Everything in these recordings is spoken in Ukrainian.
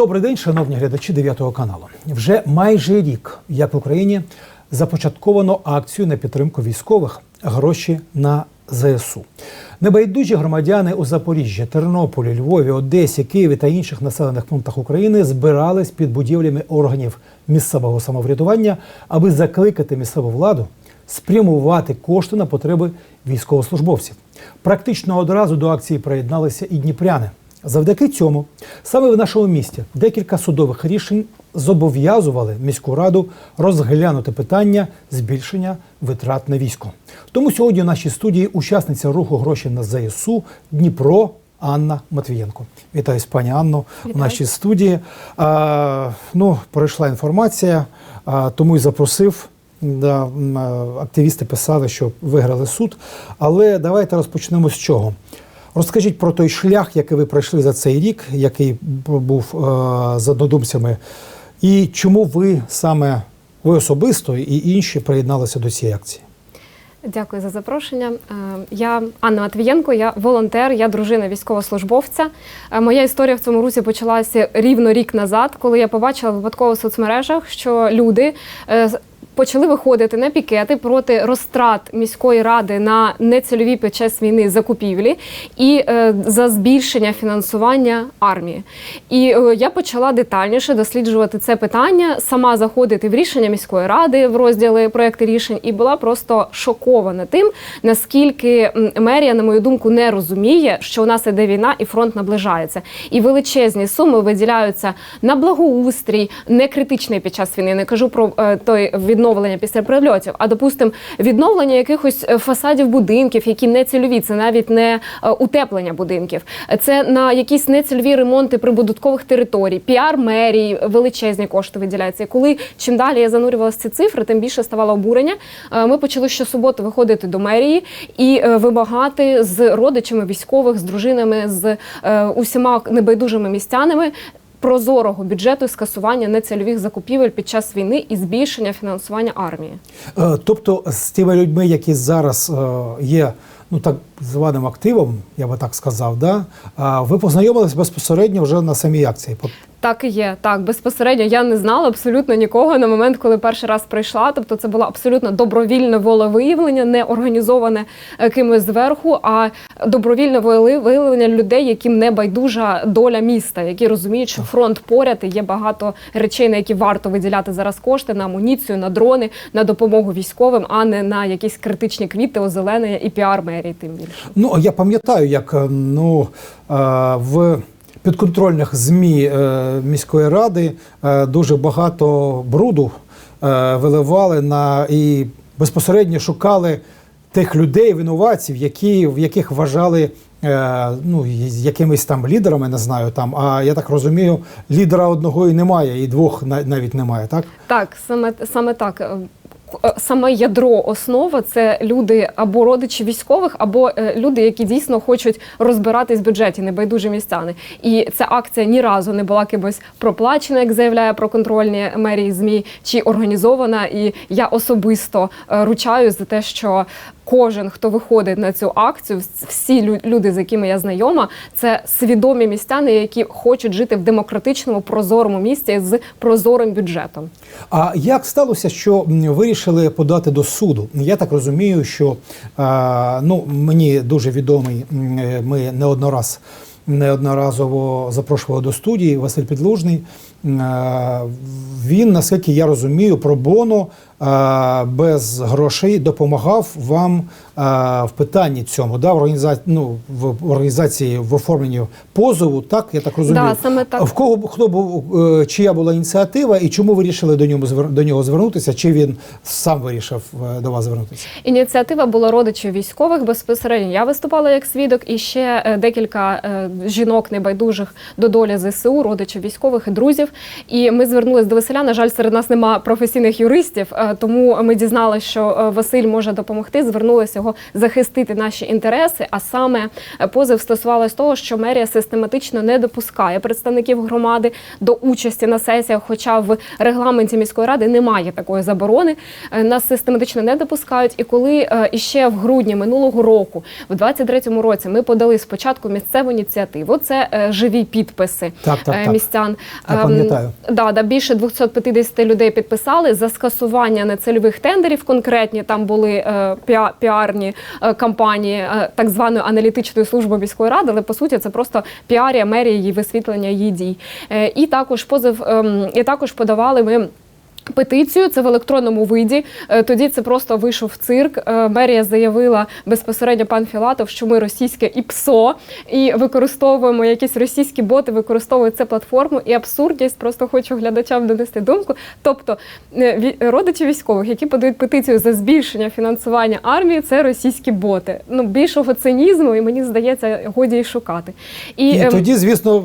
Добрий день, шановні глядачі 9 каналу. Вже майже рік, як в Україні започатковано акцію на підтримку військових гроші на ЗСУ. Небайдужі громадяни у Запоріжжі, Тернополі, Львові, Одесі, Києві та інших населених пунктах України збирались під будівлями органів місцевого самоврядування, аби закликати місцеву владу спрямувати кошти на потреби військовослужбовців. Практично одразу до акції приєдналися і дніпряни. Завдяки цьому саме в нашому місті декілька судових рішень зобов'язували міську раду розглянути питання збільшення витрат на військо. Тому сьогодні в нашій студії учасниця руху гроші на ЗСУ Дніпро. Анна Матвієнко. Вітаю, пані Анно, у нашій студії. А, ну, пройшла інформація, а, тому і запросив. Да, активісти писали, що виграли суд. Але давайте розпочнемо з чого. Розкажіть про той шлях, який ви пройшли за цей рік, який був е, з однодумцями, і чому ви саме ви особисто і інші приєдналися до цієї акції? Дякую за запрошення. Е, Я Анна Матвієнко, я волонтер, я дружина військовослужбовця. Е, Моя історія в цьому русі почалася рівно рік назад, коли я побачила випадково в соцмережах, що люди. Почали виходити на пікети проти розтрат міської ради на нецільові під час війни закупівлі і е, за збільшення фінансування армії. І е, я почала детальніше досліджувати це питання, сама заходити в рішення міської ради в розділи проекти рішень, і була просто шокована тим, наскільки мерія, на мою думку, не розуміє, що у нас іде війна і фронт наближається. І величезні суми виділяються на благоустрій, не критичний під час війни. Не кажу про е, той відновлення після прильотів, а допустим, відновлення якихось е, фасадів будинків, які не цільові, це навіть не е, утеплення будинків, це на якісь нецільові ремонти прибудинкових територій, піар мерії, величезні кошти виділяються. І коли чим далі я занурювалася ці цифри, тим більше ставало обурення. Е, Ми почали щосуботи виходити до мерії і вимагати з родичами військових, з дружинами, з усіма небайдужими містянами. Прозорого бюджету і скасування нецільових закупівель під час війни і збільшення фінансування армії. Е, Тобто з тими людьми, які зараз е, є ну так званим активом, я би так сказав, да? ви познайомились безпосередньо вже на самій акції. Так і є. Так, безпосередньо я не знала абсолютно нікого на момент, коли перший раз прийшла. Тобто, це було абсолютно добровільне волевиявлення, не організоване е, кимось зверху, а добровільне волевиявлення людей, яким не байдужа доля міста, які розуміють, що фронт поряд і є багато речей, на які варто виділяти зараз кошти на амуніцію, на дрони, на допомогу військовим, а не на якісь критичні квіти, озеленення і піар мерії. Тим більше. Ну, я пам'ятаю, як е, ну, е, в підконтрольних ЗМІ е, міської ради е, дуже багато бруду е, виливали на і безпосередньо шукали тих людей, винуватців, які, в яких вважали. Ну, якимись там лідерами, не знаю там. А я так розумію, лідера одного і немає, і двох на- навіть немає, так? Так, саме саме так. Е, Саме ядро основа це люди або родичі військових, або е, люди, які дійсно хочуть розбиратись в бюджеті, небайдужі містяни. І ця акція ні разу не була кимось проплачена, як заявляє про контрольні мерії змі, чи організована. І я особисто ручаю ручаюсь за те, що кожен, хто виходить на цю акцію, всі люди, з якими я знайома, це свідомі містяни, які хочуть жити в демократичному прозорому місті з прозорим бюджетом. А як сталося, що вирішили подати до суду? Я так розумію, що ну мені дуже відомий. м, е, Ми неодноразово запрошували до студії Василь Підлужний. Він, наскільки я розумію, про боно без грошей допомагав вам е, в питанні цьому, да, в організації, ну, в організації в оформленні позову. Так, я так розумію. Да, саме так. В кого хто був е, чия була ініціатива, і чому ви вирішили до нього до нього звернутися? Чи він сам вирішив е, до вас звернутися? Ініціатива була родичів військових безпосередньо. Я виступала як свідок, і ще е, декілька е, жінок небайдужих до долі ЗСУ, родичів військових і друзів. І ми звернулися до Василя. На жаль, серед нас немає професійних юристів, е, тому ми дізналися, що е, Василь може допомогти. Звернулися його захистити наші інтереси. А саме е, позов стосувалось того, що мерія систематично не допускає представників громади до участі на сесіях, хоча в регламенті міської ради немає такої заборони. Е, Нас систематично не допускають. І коли іще в грудні минулого року, в 23-му році, ми подали спочатку місцеву ініціативу. Це живі підписи Так, так, е, так. містян. Я Ем, пам'ятаю. Да, да, більше 250 людей підписали за скасування нецільових тендерів. Конкретні там були е, піа- піарні е, кампанії е, так званої аналітичної служби міської ради, але по суті це просто піарія мерії і висвітлення її дій. І також позов, ем, і також подавали ми. Петицію це в електронному виді. Е, Тоді це просто вийшов цирк. Е, Мерія заявила безпосередньо пан Філатов, що ми російське ІПСО і використовуємо якісь російські боти, використовують цю платформу. І абсурдність просто хочу глядачам донести думку. Тобто е, родичі військових, які подають петицію за збільшення фінансування армії, це російські боти. Ну більшого цинізму, і мені здається, годі й шукати. І ем, тоді, звісно,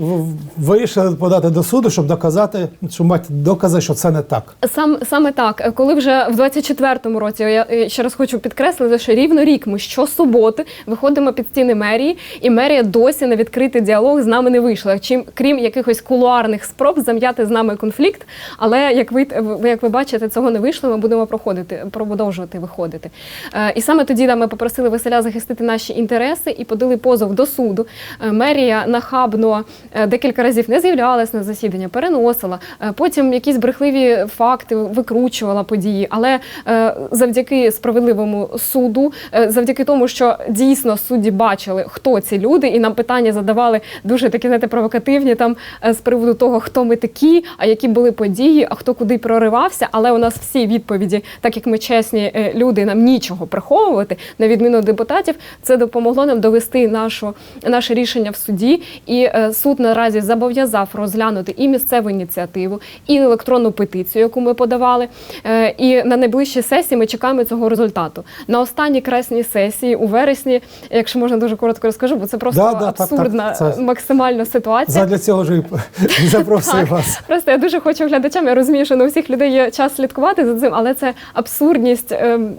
вирішили подати до суду, щоб доказати, щоб мати докази, що це не так. Сам саме так, коли вже в 24-му році я е, ще раз хочу підкреслити, що рівно рік ми щосуботи виходимо під стіни мерії, і мерія досі на відкритий діалог з нами не вийшла. Чим крім якихось кулуарних спроб зам'яти з нами конфлікт. Але як ви як ви бачите, цього не вийшло. Ми будемо проходити, продовжувати виходити. Е, І саме тоді да, ми попросили Василя захистити наші інтереси і подали позов до суду. Е, Мерія нахабно декілька разів не з'являлась на засідання, переносила. Потім якісь брехливі факти викручувала події. Але е, завдяки справедливому суду, е, завдяки тому, що дійсно судді бачили, хто ці люди, і нам питання задавали дуже такі знаєте, провокативні там е, з приводу того, хто ми такі, а які були події, а хто куди проривався. Але у нас всі відповіді, так як ми чесні люди, нам нічого приховувати, на відміну депутатів, це допомогло нам довести нашу наше рішення в суді. І суд наразі зобов'язав розглянути і місцеву ініціативу, і електронну петицію, яку подавали. Е, І на найближчій сесії ми чекаємо цього результату. На останній кресній сесії у вересні, якщо можна дуже коротко розкажу, бо це просто Да, да, так, так. абсурдна Це- максимальна ситуація. Задля цього ж і запросив вас. Просто я дуже хочу глядачам. Я розумію, що не у всіх людей є час слідкувати за цим, але це абсурдність ем,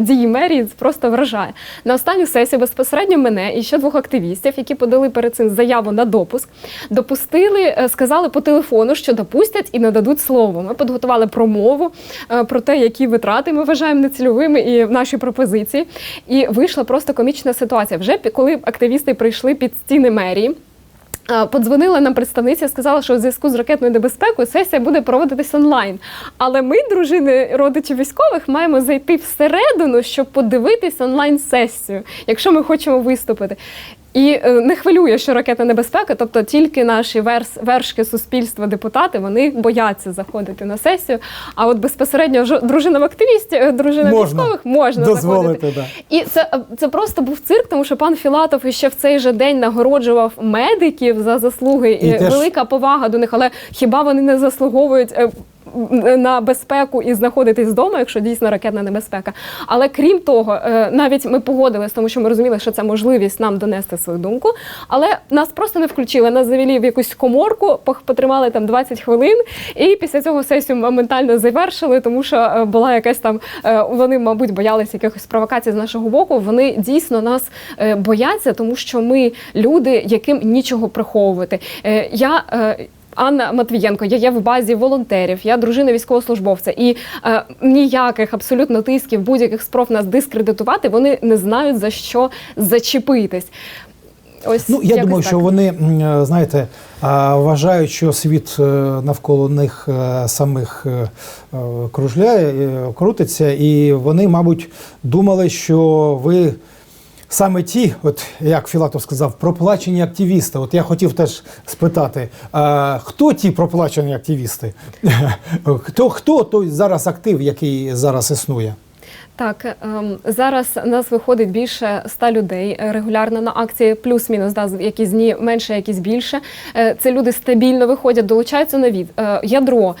дії мерії просто вражає. На останню сесію безпосередньо мене і ще двох активістів, які подали перед цим заяву на допуск, допустили, е, сказали по телефону, що допустять і нададуть слово. Ми підготували промову е, про те, які витрати ми вважаємо нецільовими і наші пропозиції. І вийшла просто комічна ситуація. Вже коли активісти прийшли під стіни мерії. Е, Подзвонила нам представниця, сказала, що у зв'язку з ракетною небезпекою сесія буде проводитись онлайн. Але ми, дружини родичів військових, маємо зайти всередину, щоб подивитись онлайн-сесію, якщо ми хочемо виступити. І е, не хвилює, що ракетна небезпека, тобто тільки наші верс, вершки суспільства, депутати, вони бояться заходити на сесію. А от безпосередньо дружинам активістів, е, дружинам Можна. військових можна Дозволити, заходити. да. І це, це просто був цирк, тому що пан Філатов іще в цей же день нагороджував медиків за заслуги. І І теж- Велика повага до них, але хіба вони не заслуговують? На безпеку і знаходитись вдома, якщо дійсно ракетна небезпека. Але крім того, е, навіть ми погодились, тому що ми розуміли, що це можливість нам донести свою думку. Але нас просто не включили. Нас завели в якусь коморку, потримали там 20 хвилин, і після цього сесію моментально завершили, тому що е, була якась там. е, Вони, мабуть, боялися якихось провокацій з нашого боку. Вони дійсно нас бояться, тому що ми люди, яким нічого приховувати. Я Анна Матвієнко, я є в базі волонтерів, я дружина військовослужбовця, і е, ніяких абсолютно тисків, будь-яких спроб нас дискредитувати, вони не знають за що зачепитись. Ось Ну, я думаю, так. що вони, знаєте, вважають, що світ е, навколо них е, самих е, кружляє, крутиться, і вони, мабуть, думали, що ви. Саме ті, от як Філатов сказав, проплачені активісти. От я хотів теж спитати, а, хто ті проплачені активісти? хто, хто той зараз актив, який зараз існує? Так, ем, зараз нас виходить більше ста людей е, регулярно на акції, плюс-мінус, да, якісь дні менше, якісь більше. Е, Це люди стабільно виходять, долучаються нові. Е, Ядро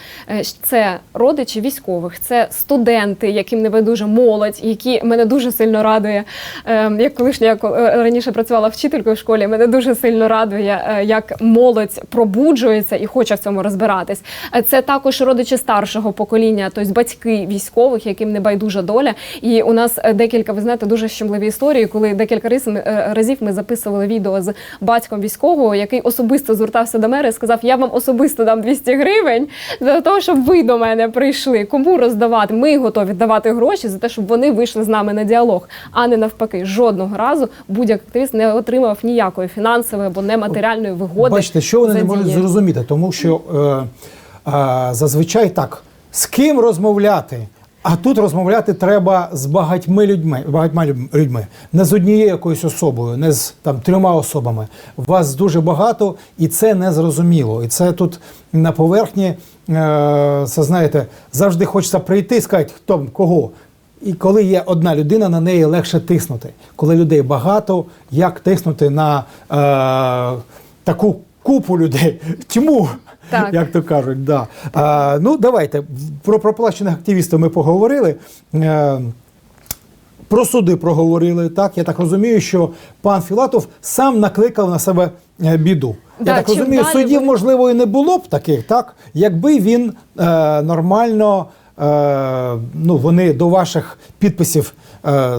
це родичі військових, це студенти, яким не байдуже молодь, які мене дуже сильно радує. Ем, Як колишня я раніше працювала вчителькою в школі, мене дуже сильно радує, як молодь пробуджується і хоче в цьому розбиратись. Це також родичі старшого покоління, тобто батьки військових, яким не байдужа доля. І у нас е, декілька, ви знаєте, дуже щемливі історії, коли декілька е, разів ми записували відео з батьком військового, який особисто звертався до мене і сказав: Я вам особисто дам 200 гривень для того, щоб ви до мене прийшли. Кому роздавати? Ми готові давати гроші за те, щоб вони вийшли з нами на діалог, а не навпаки. Жодного разу будь-який активіст не отримав ніякої фінансової або нематеріальної вигоди. Бачите, що вони не можуть зрозуміти, тому що е, е, зазвичай так, з ким розмовляти. А тут розмовляти треба з багатьми людьми, багатьма людьми, не з однією якоюсь особою, не з там трьома особами. Вас дуже багато, і це не зрозуміло. І це тут на поверхні, е, це знаєте, завжди хочеться прийти і сказати, хто кого. І коли є одна людина, на неї легше тиснути. Коли людей багато, як тиснути на е, таку купу людей? Чому? Так. Як то кажуть, да. А, ну давайте про проплачених активістів ми поговорили. Е, про суди проговорили. Так, я так розумію, що пан Філатов сам накликав на себе е, біду. Да, я так розумію, судів, ви- можливо, і не було б таких, так, якби він е, нормально, е, ну, вони до ваших підписів. Е,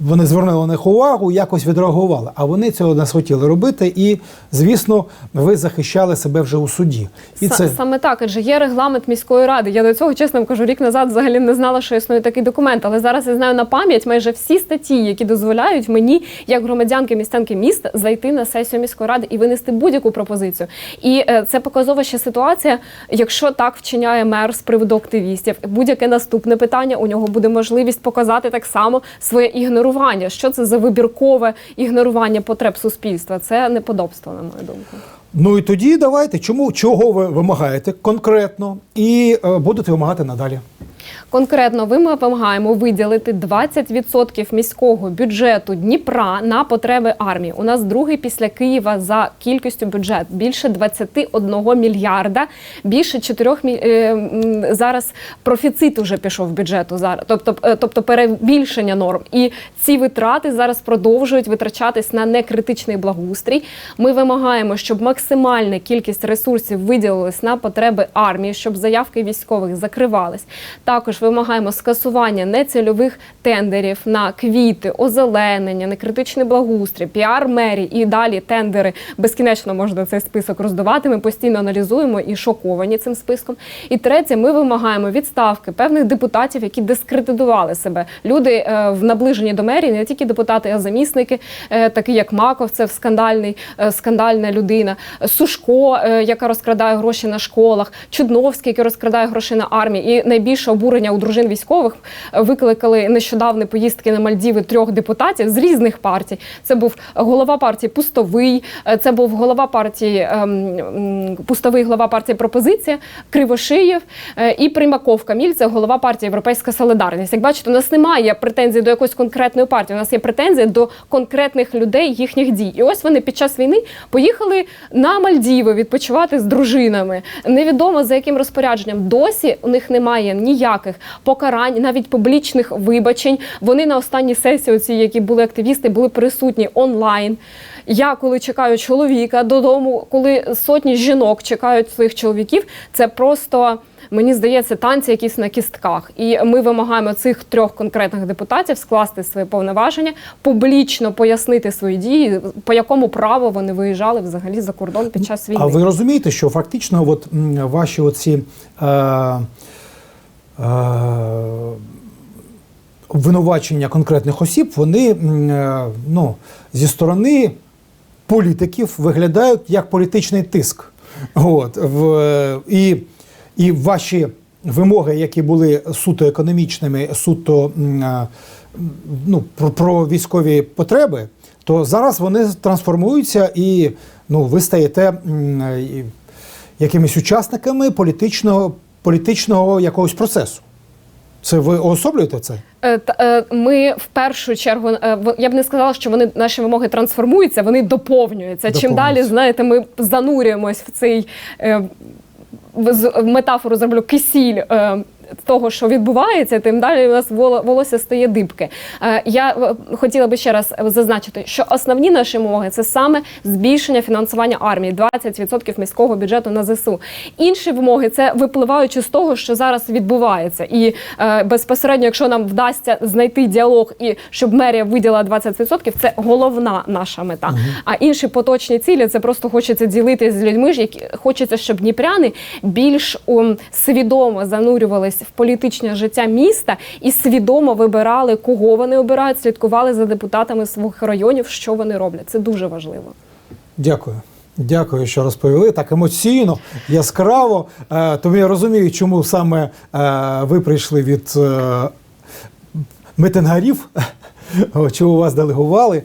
вони звернули на них увагу, якось відреагували. А вони цього не схотіли робити. І, звісно, ви захищали себе вже у суді. І Са- це Саме так, адже є регламент міської ради. Я до цього, чесно кажу, рік назад взагалі не знала, що існує такий документ. Але зараз я знаю на пам'ять майже всі статті, які дозволяють мені, як громадянки містянки міста, зайти на сесію міської ради і винести будь-яку пропозицію. І е, це показова ще ситуація, якщо так вчиняє мер з приводу активістів. Будь-яке наступне питання у нього буде можливість показати так само своє ігнорування. Що це за вибіркове ігнорування потреб суспільства? Це неподобство, на мою думку. ну і тоді давайте. Чому чого ви вимагаєте конкретно і е, будете вимагати надалі? Конкретно ми вимагаємо виділити 20% міського бюджету Дніпра на потреби армії. У нас другий після Києва за кількістю бюджет більше 21 мільярда, більше 4 мі... е, зараз профіцит уже пішов бюджету зараз, тобто, е, тобто перебільшення норм. І ці витрати зараз продовжують витрачатись на некритичний благоустрій. Ми вимагаємо, щоб максимальна кількість ресурсів виділилась на потреби армії, щоб заявки військових закривались. Також вимагаємо скасування нецільових тендерів на квіти, озеленення, некритичний благоустрій, піар мерії і далі тендери. Безкінечно можна цей список роздавати. Ми постійно аналізуємо і шоковані цим списком. І третє, ми вимагаємо відставки певних депутатів, які дискредитували себе. Люди е, в наближенні до мерії, не тільки депутати, а замісники, е, такі як Маков, це скандальний, е, скандальна людина, Сушко, яка розкрадає гроші на школах, Чудновський, який розкрадає гроші на армії. І найбільше обурення у дружин військових е, викликали нещодавні поїздки на Мальдіви трьох депутатів з різних партій. Це був голова партії Пустовий, е, це був голова партії ем, Пустовий, глава партії Пропозиція, Кривошиєв е, і Примаков Каміль, це голова партії Європейська Солідарність. Як бачите, у нас немає претензій до якоїсь конкретної партії. У нас є претензії до конкретних людей, їхніх дій. І ось вони під час війни поїхали на Мальдіви відпочивати з дружинами. Невідомо за яким розпорядженням. Досі у них немає ніяких покарань, навіть публічних вибачень. Вони на останній сесії, оці, які були активісти, були присутні онлайн. Я коли чекаю чоловіка додому, коли сотні жінок чекають своїх чоловіків, це просто. Мені здається, танці якісь на кістках, і ми вимагаємо цих трьох конкретних депутатів скласти свої повноваження, публічно пояснити свої дії, по якому праву вони виїжджали взагалі за кордон під час війни. А ви розумієте, що фактично от, ваші оці е, е, обвинувачення конкретних осіб, вони е, ну, зі сторони політиків виглядають як політичний тиск. От, в, і, і ваші вимоги, які були суто економічними, суто е, ну, про, про військові потреби, то зараз вони трансформуються і ну, ви стаєте якимись учасниками політичного, політичного якогось процесу. Це ви уособлюєте це? Е, е, Ми в першу чергу е, я б не сказала, що вони наші вимоги трансформуються, вони доповнюються. Чим далі, знаєте, ми занурюємось в цей в метафору зроблю кисіль. Того, що відбувається, тим далі у нас воло- волосся стає дибки. Е, Я е, хотіла би ще раз зазначити, що основні наші вимоги це саме збільшення фінансування армії, 20% міського бюджету на ЗСУ. Інші вимоги це випливаючи з того, що зараз відбувається, і е, безпосередньо, якщо нам вдасться знайти діалог і щоб мерія виділа 20%, це головна наша мета. А інші поточні цілі це просто хочеться ділитися з людьми, які хочеться, щоб дніпряни більш свідомо занурювались в політичне життя міста і свідомо вибирали, кого вони обирають, слідкували за депутатами своїх районів, що вони роблять. Це дуже важливо. Дякую. Дякую, що розповіли так емоційно, яскраво. Е, Тому я розумію, чому саме е, ви прийшли від е, митингарів, чому вас делегували.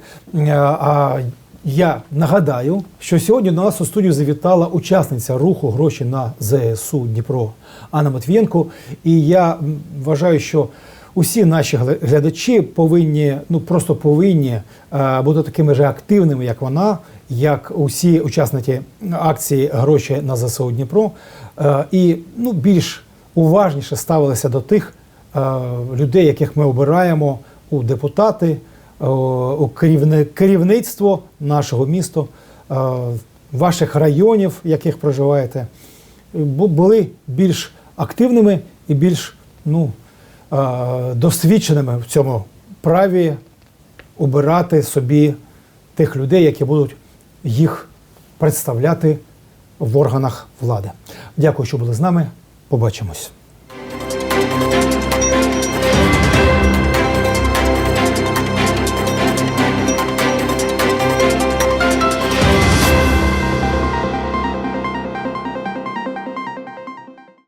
А я нагадаю, що сьогодні до нас у студію завітала учасниця руху гроші на ЗСУ Дніпро Анна Матвієнко. І я вважаю, що усі наші гля- глядачі повинні, ну просто повинні е, бути такими ж активними, як вона, як усі учасники акції Гроші на ЗСУ Дніпро, е, і ну, більш уважніше ставилися до тих е, людей, яких ми обираємо у депутати, у керівництво нашого міста, е, ваших районів, в яких проживаєте, були більш активними і більш ну, е, досвідченими в цьому праві обирати собі тих людей, які будуть їх представляти в органах влади. Дякую, що були з нами. Побачимось.